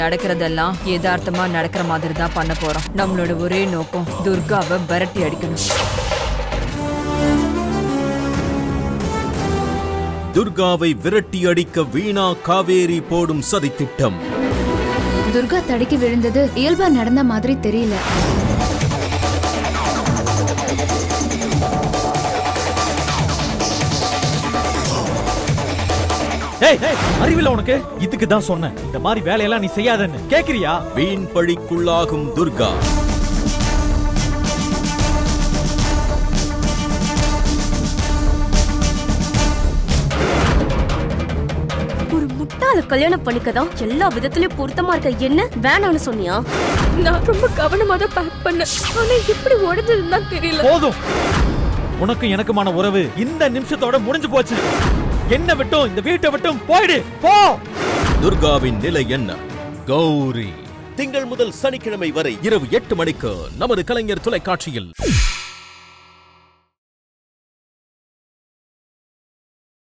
நடக்கிறதெல்லாம் யதார்த்தமா நடக்கிற மாதிரி தான் பண்ண போறோம். நம்மளோட ஒரே நோக்கம் துர்காவை விரட்டி அடிக்கணும். துர்காவை விரட்டி அடிக்க வீணா காவேரி போடும் சதித்திட்டம். துர்கா தடுக்கி விழுந்தது இயல்பா நடந்த மாதிரி தெரியல. ஏய் ஏய், அறிவில்ல உனக்கு? இதுக்கு தான் சொன்னேன். இந்த மாதிரி வேலையெல்லாம் நீ செய்யாதன்னு. கேக்குறியா? வீண் பழிக்குள்ளாகும் துர்கா. ஒரு முட்டாள கல்யாணம் பண்ணிக்கதான் எல்லா விதத்திலயும் பொருத்தமா இருக்க. என்ன? வேணாம்னு சொன்னியா? நான் ரொம்ப கவனமா தான் பேக் பண்ணேன். ஆனா எப்படி உடைஞ்சதுன்னு தான் தெரியல. போதும். உனக்கு எனக்குமான உறவு இந்த நிமிஷத்தோட முடிஞ்சு போச்சு. என்ன விட்டும் இந்த வீட்டை விட்டும் போயிடு போ. துர்காவின் நிலை என்ன? கௌரி. திங்கள் முதல் சனிக்கிழமை வரை இரவு எட்டு மணிக்கு நமது கலைஞர் தொலைக்காட்சியில்.